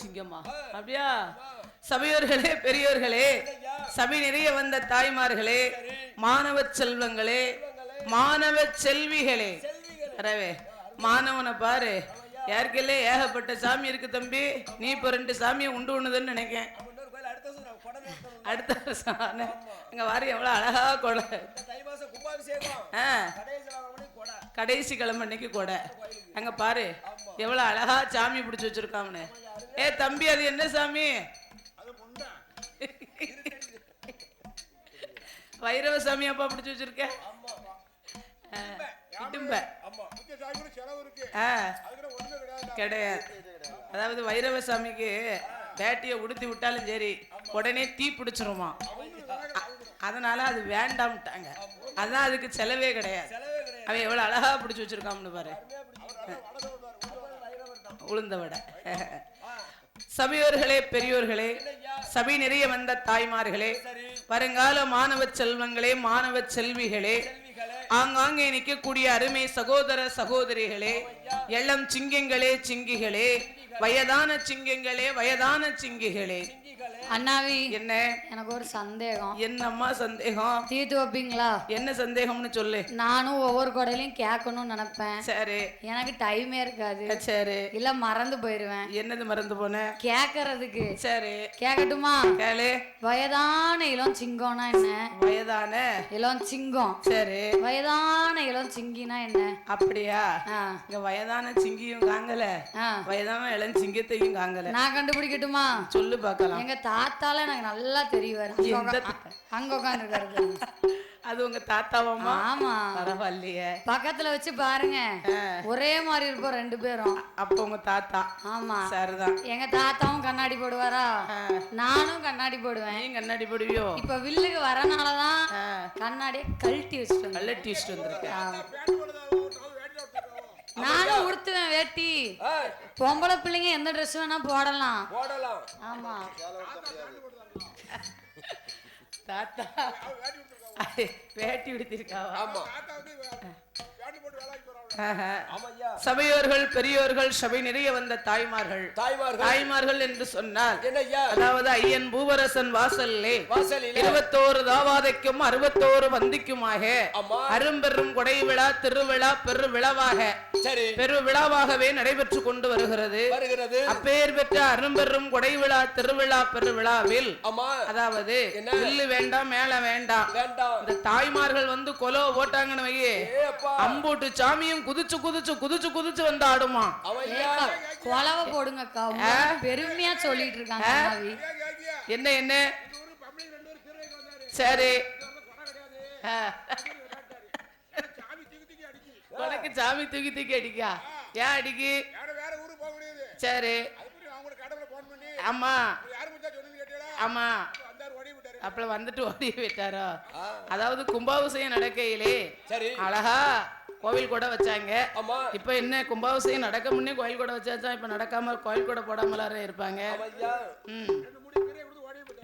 சிங்கம்மா. அப்படியா? சபையோர்களே பெரியோர்களே சபை நிறைய வந்த தாய்மார்களே மாணவ செல்வங்களே மாணவ செல்விகளே. அரவே மாணவனை பாரு. யாருக்கெல்லாம் ஏகப்பட்ட சாமி இருக்கு தம்பி. நீ இப்போ ரெண்டு சாமியை உண்டு உண்ணுதுன்னு நினைக்கேன். அடுத்த வருஷம் அங்க வாரி எவ்வளவு அழகா கொடை. கடைசி கிழமை அன்னைக்கு கொடை. அங்க பாரு எவ்வளவு அழகா சாமி பிடிச்சு வச்சிருக்காங்கன்னு ஏ தம்பி அது என்ன சாமி? வைரவ சாமி அப்பா பிடிச்சு வச்சிருக்க? கிடையாது. அதாவது வைரவ சாமிக்கு வேட்டியை உடுத்தி விட்டாலும் சரி உடனே தீ பிடிச்சிருமா. அதனால அது வேண்டாம்ட்டாங்க. அதான் அதுக்கு செலவே கிடையாது. அவன் எவ்வளவு அழகா பிடிச்சி வச்சிருக்கான்னு பாரு. உளுந்த வடை. சபையோர்களே பெரியோர்களே சபை நிறைய வந்த தாய்மார்களே வருங்கால மாணவ செல்வங்களே மாணவ செல்விகளே ஆங்காங்கே நிற்கக்கூடிய அருமை சகோதர சகோதரிகளே எள்ளம் சிங்கங்களே சிங்கிகளே வயதான சிங்கங்களே வயதான சிங்கிகளே அண்ணாவி என்ன? எனக்கு ஒரு சந்தேகம். என்னம்மா சந்தேகம்? தீர்த்து வைப்பீங்களா? என்ன சந்தேகம்னு சொல்லு. நானும் ஒவ்வொரு கொடையிலையும் கேட்கணும்னு நினைப்பேன். சரி. எனக்கு டைமே இருக்காது. சரி. இல்ல மறந்து போயிருவேன். என்னது மறந்து போன? கேட்கறதுக்கு. சரி. கேட்கட்டுமா? கேளு. வயதான இளம் சிங்கம்னா என்ன? வயதான? இளம் சிங்கம். சரி. வயதான இளம் சிங்கினா என்ன? அப்படியா? இங்க வயதான சிங்கியும் காங்கல. வயதான இளம் சிங்கத்தையும் காங்கல. நான் கண்டுபிடிக்கட்டுமா? சொல்லு பார்க்கலாம். எங்க தாத்தால எனக்கு நல்லா தெரியுவாரு அங்க உட்காந்துருக்காரு அது உங்க தாத்தாவாமா ஆமா. பரவாயில்லையே. பக்கத்துல வச்சு பாருங்க. ஒரே மாதிரி இருப்போம் ரெண்டு பேரும். அப்ப உங்க தாத்தா? ஆமா. சரிதான். எங்க தாத்தாவும் கண்ணாடி போடுவாரா. நானும் கண்ணாடி போடுவேன். கண்ணாடி போடுவியோ? இப்ப வில்லுக்கு வரனாலதான். கண்ணாடியை கழட்டி வச்சுட்டு வந்தேன். நல்ல டீஸ்ட் வந்திருக்க நானும் உடுத்துவேன் வேட்டி. பொம்பளை பிள்ளைங்க எந்த ட்ரெஸ் வேணா போடலாம். போடலாம். ஆமா. தாத்தா. வேட்டி உடுத்திருக்காவா? ஆமா. சபையோர்கள் பெரியோர்கள் சபை நிறைய வந்த தாய்மார்கள். தாய்மார்கள். தாய்மார்கள் என்று சொன்னால் அதாவது ஐயன் பூவரசன் வாசல்லே இருபத்தோரு தாவாதைக்கும் அறுபத்தோரு வந்திக்குமாக. அரும்பெரும் கொடை விழா திருவிழா பெரு விழாவாக பெரு விழாவாகவே நடைபெற்று கொண்டு வருகிறது. வருகிறது. அப்பேர் பெற்ற அரும்பெரும் கொடை விழா திருவிழா பெரு விழாவில் அதாவது? வில்லு வேண்டாம் மேல வேண்டாம். வேண்டாம். இந்த தாய்மார்கள் வந்து கொலோ போட்டாங்கன்னு வையே. அம்பூட்டு சாமியும் குதிச்சு குதிச்சு குதிச்சு குதிச்சு வந்து ஆடுமா? கொலவை போடுங்கக்கா. பெருமையா சொல்லிட்டு இருக்காங்க என்ன என்ன? சரி. உனக்கு சாமி தூக்கி தூக்கி அடிக்கா? ஏன் அடிக்கி? சரி. ஆமா. ஆமா. அப்பல வந்துட்டு ஓடி விட்டாரோ? அதாவது கும்பாபிஷேகம் நடக்கையிலே சரி. அழகா கோவில் கூட வச்சாங்க. ஆமா. இப்ப என்ன கும்பாபிஷேகம் நடக்க முன்னே கோயில் கூட வச்சாச்சா இப்ப நடக்காம கோயில் கூட போடாமலார இருப்பாங்க.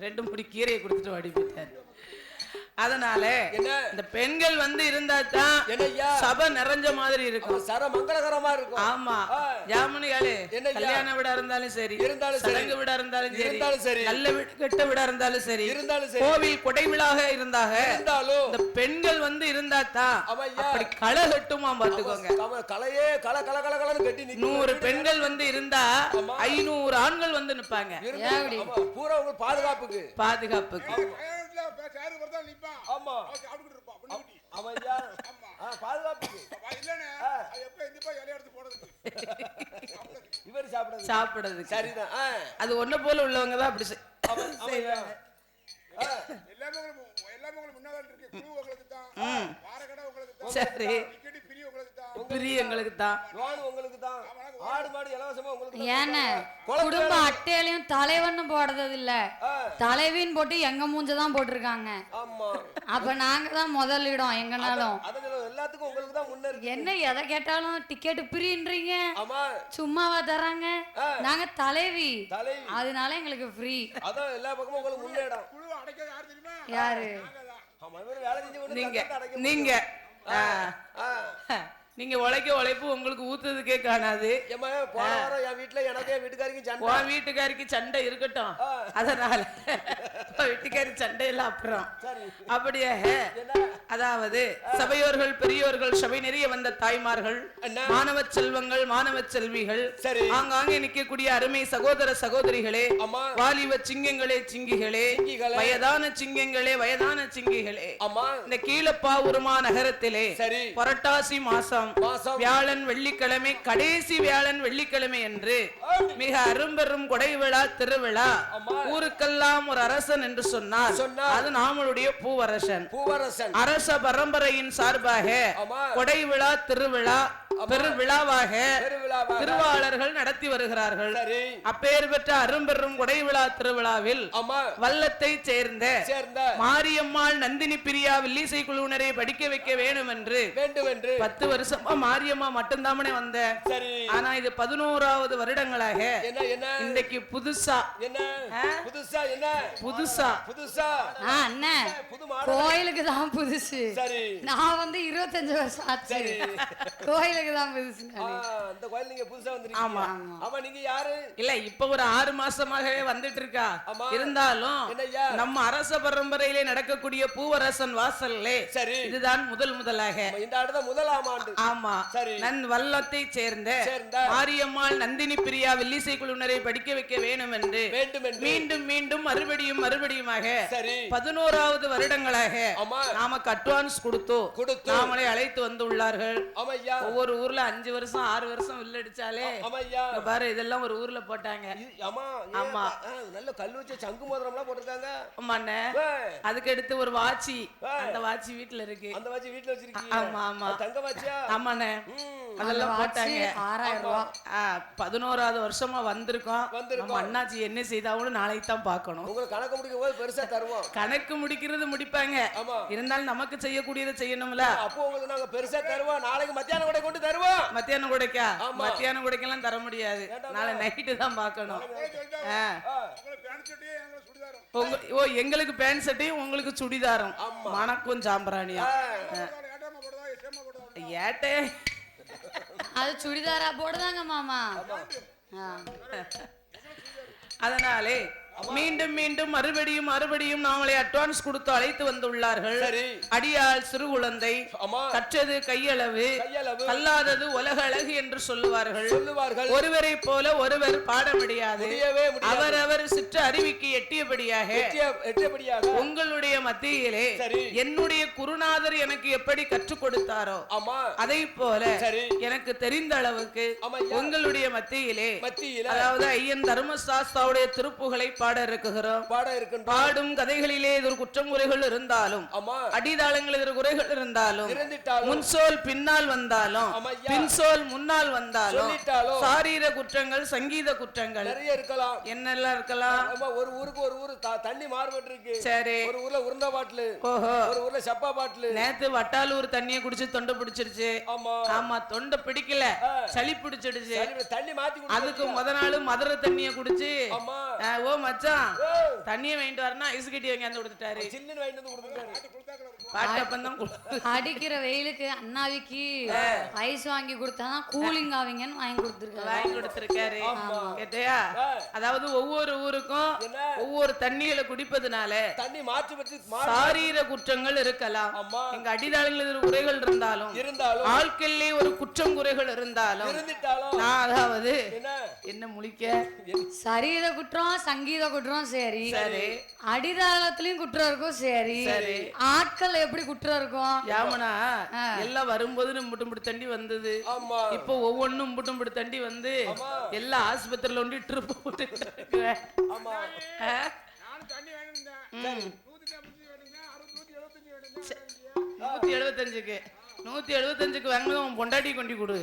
ரெண்டு முடி கீரையை கொடுத்துட்டு ஓடி போயிட்டாரு. அதனால இந்த பெண்கள் வந்து இருந்தா தான் என்னய்யா? சபை நிறைஞ்ச மாதிரி இருக்கும். சர மங்களகரமா இருக்கும். ஆமா. என்னய்யா? கல்யாண வீடா இருந்தாலும் சரி இருந்தாலும். சடங்கு வீடா இருந்தாலும் சரி இருந்தாலும் சரி. நல்ல வீடு கெட்ட வீடா இருந்தாலும் சரி இருந்தாலும் சரி. கோவில் கொடைவிழாக இருந்தாக இருந்தாலும். இந்த பெண்கள் வந்து இருந்தா தான் ஆமாய்யா. அப்படி களை கட்டுமா பாத்துக்கோங்க கலையே கல கல கல கலன்னு கட்டி நிக்கும் நூறு பெண்கள் வந்து இருந்தா ஐநூறு ஆண்கள் வந்து நிப்பாங்க. பூரா பாதுகாப்புக்கு. பாதுகாப்புக்கு. கல்யாணத்துல பே- சேரு வரதான் நிப்பான். ஆமா. அவன் சாப்பிட்டுக்கிட்டு இருப்பான், பெண்ணுக்குட்டி. அவன் ஐயா ஆ, பாதுகாப்புக்கு அவன் இல்லைண்ணே, அது எப்ப எந்திப்பா இலைய எடுத்து போடுறதுக்கு. இவர் சாப்பிடுறது. சரிதான். அது ஒண்ணு போல உள்ளவங்க தான் அப்படி செய்- அவன் அவன் ஐயா. ஆ, எல்லாமே உங்களுக்கு எல்லாமே உங்களுக்கு முன்னாதான் இருக்கு. குழு உங்களுக்கு தான், வாரக்கடை உங்களுக்கு தான், சரி. டிக்கெட்டு ஃப்ரீ உங்களுக்கு தான். லோன் உங்களுக்கு தான் ஆடு மாடு இலவசமா உங்களுக்கு தான் ஏன்னு குழந்தை குடும்ப அட்டையிலையும் தலைவன்னு போடுறது இல்ல தலைவின்னு போட்டு எங்க மூஞ்ச தான் போட்டிருக்காங்க. ஆமா. அப்ப நாங்க தான் முதலிடம் எங்கனாலும். எல்லாத்துக்கும் உங்களுக்கு தான் முன்ன இருக்கு. என்ன எதை கேட்டாலும் டிக்கெட் ஃப்ரீன்றீங்க ஆமா. சும்மாவா தராங்க. நாங்க தலைவி. தலைவி. அதனால எங்களுக்கு ஃப்ரீ அதான் எல்லா பக்கமும் உங்களுக்கு முன்னேடம் யார் நீங்க நீங்க. ஆ. ஆ. நீங்க உழைக்க உழைப்பு உங்களுக்கு ஊத்துறதுக்கே காணாது. என் வீட்டுல எனக்கு என் வீட்டுக்காரிக்கு சண்டை இருக்கட்டும். அதனால வீட்டுக்காரி சண்டை எல்லாம் அப்புறம் அப்படியே அதாவது சபையோர்கள் பெரியோர்கள் சபை நிறைய வந்த தாய்மார்கள்? மாணவ செல்வங்கள் மாணவ செல்விகள் ஆங்காங்கே நிற்கக்கூடிய அருமை சகோதர சகோதரிகளே வாலிப சிங்கங்களே சிங்கிகளே. வயதான சிங்கங்களே வயதான சிங்கிகளே. அம்மா. இந்த கீழப்பாவுருமா நகரத்திலே சரி. புரட்டாசி மாசம் மாசம் வியாழன் வெள்ளிக்கிழமை கடைசி வியாழன் வெள்ளிக்கிழமை என்று மிக அரும்பெரும் கொடை விழா திருவிழா. ஊருக்கெல்லாம் ஒரு அரசன் என்று சொன்னார். அது நாமளுடைய பூவரசன். பூவரசன். அரச பரம்பரையின் சார்பாக கொடை விழா திருவிழா பெருவிழாவாக பெருவிழாவா திருவாளர்கள் நடத்தி வருகிறார்கள். அப்பேர் பெற்ற அரும்பெரும் கொடை விழா திருவிழாவில் வல்லத்தை சேர்ந்த மாரியம்மாள் நந்தினி பிரியா வில்லிசை குழுவினரை படிக்க வைக்க வேண்டும் என்று பத்து வருஷமா மாரியம்மா மட்டும்தாமனே வந்த. சரி. ஆனா இது பதினோராவது வருடங்களாக. என்ன என்ன? இன்றைக்கு புதுசா. என்ன? புதுசா என்ன? புதுசா. புதுசா. ஆ அண்ணன் கோயிலுக்கு தான் புதுசு. சரி. நான் வந்து இருபத்தஞ்சு வருஷம் ஆச்சு. சரி. கோயிலுக்கு தான் புதுசு. இந்த கோயில் நீங்க புதுசா வந்திருக்கீங்க. ஆமா. ஆமா. நீங்க யாரு? இல்ல இப்ப ஒரு ஆறு மாசமாகவே வந்துட்டு இருக்கா. இருந்தாலும் நம்ம அரச பரம்பரையிலே நடக்கக்கூடிய பூவரசன் வாசல்லே சரி. இதுதான் முதல் முதலாக. இந்த ஆண்டு முதலாம் ஆண்டு. ஆமா. சரி. நன் வல்லத்தை சேர்ந்த மாரியம்மாள் நந்தினி பிரியா வில்லிசை குழுவினரை படிக்க வைக்க வேண்டும் என்று மீண்டும் மீண்டும் மறுபடியும் மறுபடியுமாக பதினோராவது வருடங்களாக நாமக்கு அட்வான்ஸ் கொடுத்தோ நாமளை அழைத்து வந்துள்ளார்கள் ஆமையா. ஒவ்வொரு ஊர்ல அஞ்சு வருஷம் ஆறு வருஷம் வில்லடிச்சாலே பாரு இதெல்லாம் ஒரு ஊர்ல போட்டாங்க. ஆமா நல்ல கல் வச்ச சங்கு மோதிரம்லாம் போட்டிருக்காங்க. ஆமாண்ணே. அதுக்கு அடுத்து ஒரு வாட்சி. அந்த வாட்சி வீட்டுல இருக்கு. அந்த வாட்சி வீட்டுல வச்சிருக்கீங்க. ஆமா ஆமா. தங்க வாட்சியா? ஆமாண்ணே. அதெல்லாம் போட்டாங்க. ஆறாயிரம் ரூபா. ஆ, பதினோராவது வருஷமா வந்திருக்கோம். நம்ம அண்ணாச்சி என்ன செய்தாவும் நாளைக்கு தான் பார்க்கணும். உங்களுக்கு கணக்கு முடிக்கும் போது பெருசா தருவோம். கணக்கு முடிக்கிறது முடிப்பாங்க. இருந்தாலும் நமக்கு செய்யக்கூடியதை செய்யணும்ல. அப்போ உங்களுக்கு நாங்க பெருசா தருவோம். நாளைக்கு மத்தியானம் கூட கொண்டு தருவோம். மத்தியானம் குடைக்கா. மத்தியானம் குடைக்கெல்லாம் தர முடியாது. நாளை நைட்டு தான் பார்க்கணும். ஓ எங்களுக்கு பேண்ட் சட்டையும் உங்களுக்கு சுடிதாரம். மணக்கும் சாம்பிராணியா போடுறதால ஏட்டாம போடுறதா, எட்டாம போடுறதா? ஏட்டே. அது சுடிதாரா போடுதாங்க மாமா. ஆ. அதனாலே மீண்டும் மீண்டும் மறுபடியும் மறுபடியும் நாமளை அட்வான்ஸ் கொடுத்து அழைத்து வந்துள்ளார்கள். சரி. அடியாள் சிறு குழந்தை. கற்றது கையளவு. கல்லாதது உலக அழகு என்று சொல்லுவார்கள். சொல்லுவார்கள். ஒருவரை போல ஒருவர் பாட முடியாது. அவரவர் சிற்று அறிவிக்கு எட்டியபடியாக எட்டிய- எட்டியபடியாக. உங்களுடைய மத்தியிலே என்னுடைய குருநாதர் எனக்கு எப்படி கற்றுக் கொடுத்தாரோ அதை போல எனக்கு தெரிந்த அளவுக்கு உங்களுடைய மத்தியிலே மத்தியில. அதாவது ஐயன் தர்மசாஸ்தாவுடைய திருப்புகளை பாட இருக்குகிறோம். பாட இருக்கின்றோம். பாடும் கதைகளிலே இது ஒரு குற்றம் குறைகள் இருந்தாலும் ஆமா. அடிதாளங்கள் இது குறைகள் இருந்தாலும் முன்சோல் பின்னால் வந்தாலும் பின்சோல் முன்னால் வந்தாலும் சாரீர குற்றங்கள் சங்கீத குற்றங்கள் நிறைய இருக்கலாம். என்னெல்லாம் இருக்கலாம்? ஒரு ஊருக்கு ஒரு ஊரு தண்ணி மாறுபட்டு இருக்கு சரி. ஒரு ஊர்ல உருண்டை பாட்டிலு ஓஹோ. ஒரு ஊர்ல சப்பா பாட்டிலு. நேத்து வட்டாலூர் தண்ணிய குடிச்சு தொண்டை பிடிச்சிருச்சு. ஆமா. ஆமா தொண்டை பிடிக்கல. சளி பிடிச்சிடுச்சு. தண்ணி- மாத்தி அதுக்கு முத நாள் மதுரை தண்ணிய குடிச்சு ஓ மச்சான் மச்சான். தண்ணியை வாங்கிட்டு வரனா ஐஸ் கட்டி வாங்கி வந்து கொடுத்துட்டாரு. சில்லுன்னு வாங்கிட்டு வந்து கொடுத்துருக்காரு. பாட்டப்பந்தான் அடிக்கிற வெயிலுக்கு அண்ணாவிக்கு ஐஸ் வாங்கி கொடுத்தாதான் கூலிங் ஆவீங்கன்னு வாங்கி கொடுத்துருக்காரு. வாங்கி கொடுத்திருக்காரு. கேட்டியா? அதாவது ஒவ்வொரு ஊருக்கும்? ஒவ்வொரு தண்ணிகளை குடிப்பதுனால தண்ணி மாற்றி பற்றி சாரீர குற்றங்கள் இருக்கலாம். எங்க அடிதாளங்களில் குறைகள் இருந்தாலும் இருந்தாலும். வாழ்க்கையிலே ஒரு குற்றம் குறைகள் இருந்தாலும் நான் அதாவது என்ன? என்ன முழிக்க? சரீர குற்றம் சங்கீத குற்றம் சரி. சரி. அடிதாளத்திலயும் குற்றம் இருக்கும் சரி. சரி. ஆட்கள் எப்படி குற்றம் இருக்கும்? யாமனா எல்லாம் வரும்போது முட்டு முட்டு தண்டி வந்தது. ஆமா. இப்போ ஒவ்வொன்றும் முட்டு முட்டு தண்டி வந்து எல்லா ஆஸ்பத்திரியில ஒண்டி ட்ரிப் போட்டு நூத்தி எழுபத்தஞ்சுக்கு நூத்தி எழுபத்தஞ்சுக்கு வாங்கினது உன் பொண்டாட்டி கொண்டு கொடு.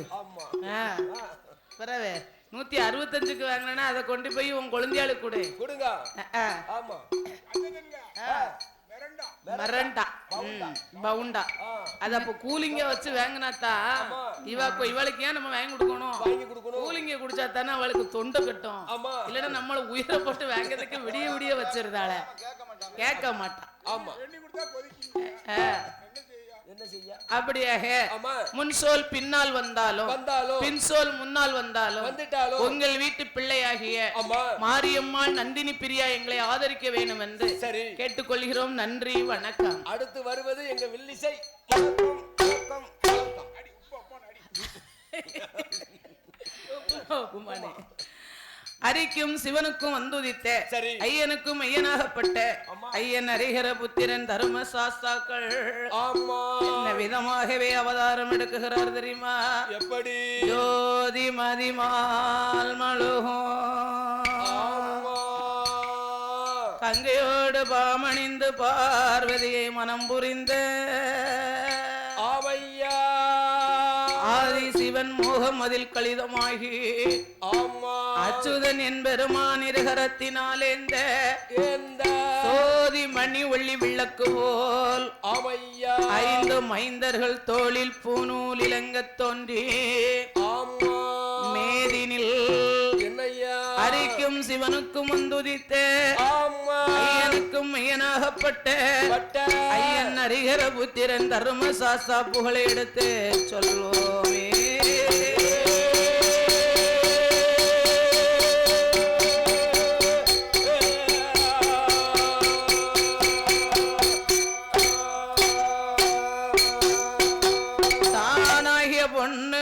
பிறவே நூத்தி அறுபத்தஞ்சுக்கு வாங்கினா அதை கொண்டு போய் உன் குழந்தையாளுக்கு கொடு. கொடுங்க. ஆமா. மிரண்டா. பவுண்டா. அது அப்போ கூலிங்க வச்சு வாங்கினாத்தா இவ இப்போ இவளுக்கு ஏன் நம்ம வாங்கி கொடுக்கணும்? வாங்கி கொடுக்கணும். கூலிங்க குடிச்சா தானே அவளுக்கு தொண்டை கட்டும். ஆமா. இல்லைன்னா நம்மள உயிரை போட்டு வாங்கிறதுக்கு விடிய விடிய வச்சிருந்தாள. கேட்க மாட்டா. ஆமா. என்ன செய்ய அப்படியாக முன்சோல் பின்னால் வந்தாலும் வந்தாலும் பின்சோல் முன்னால் வந்தாலும் வந்துட்டாலும் உங்கள் வீட்டு பிள்ளையாகிய ஆமா மாரியம்மாள் நந்தினி பிரியா எங்களை ஆதரிக்க வேண்டும் என்று சரி கேட்டுக்கொள்கிறோம் நன்றி வணக்கம் அடுத்து வருவது எங்க வில்லிசை வணக்கம், அரிக்கும் சிவனுக்கும் வந்துதித்த. ஐயனுக்கும் ஐயனாகப்பட்ட ஐயன் ஹரிஹர புத்திரன் தர்ம சாஸ்தாக்கள். விதமாகவே அவதாரம் எடுக்குகிறார் தெரியுமா? எப்படி? ஜோதி மதிமால் மழுகும். ஆமா. கங்கையோடு பாமணிந்து பார்வதியை மனம் புரிந்த ஆதி சிவன் மோகம் அதில் கலிதமாகி. ஆமா. அச்சுதன் என்பெருமான் இருகரத்தினாலேந்த எந்த? சோதி மணி ஒளி விளக்கு போல். ஐந்து மைந்தர்கள் தோளில் பூநூல் இலங்கத் தோன்றி. ஐயனும் சிவனுக்கும் வந்துதித்து ஐயனுக்கும் ஐயனாகப்பட்ட. ஐயன் அரிகர புத்திரன் தர்ம சாஸ்தா புகழை எடுத்து சொல்வோமே. பொன்னு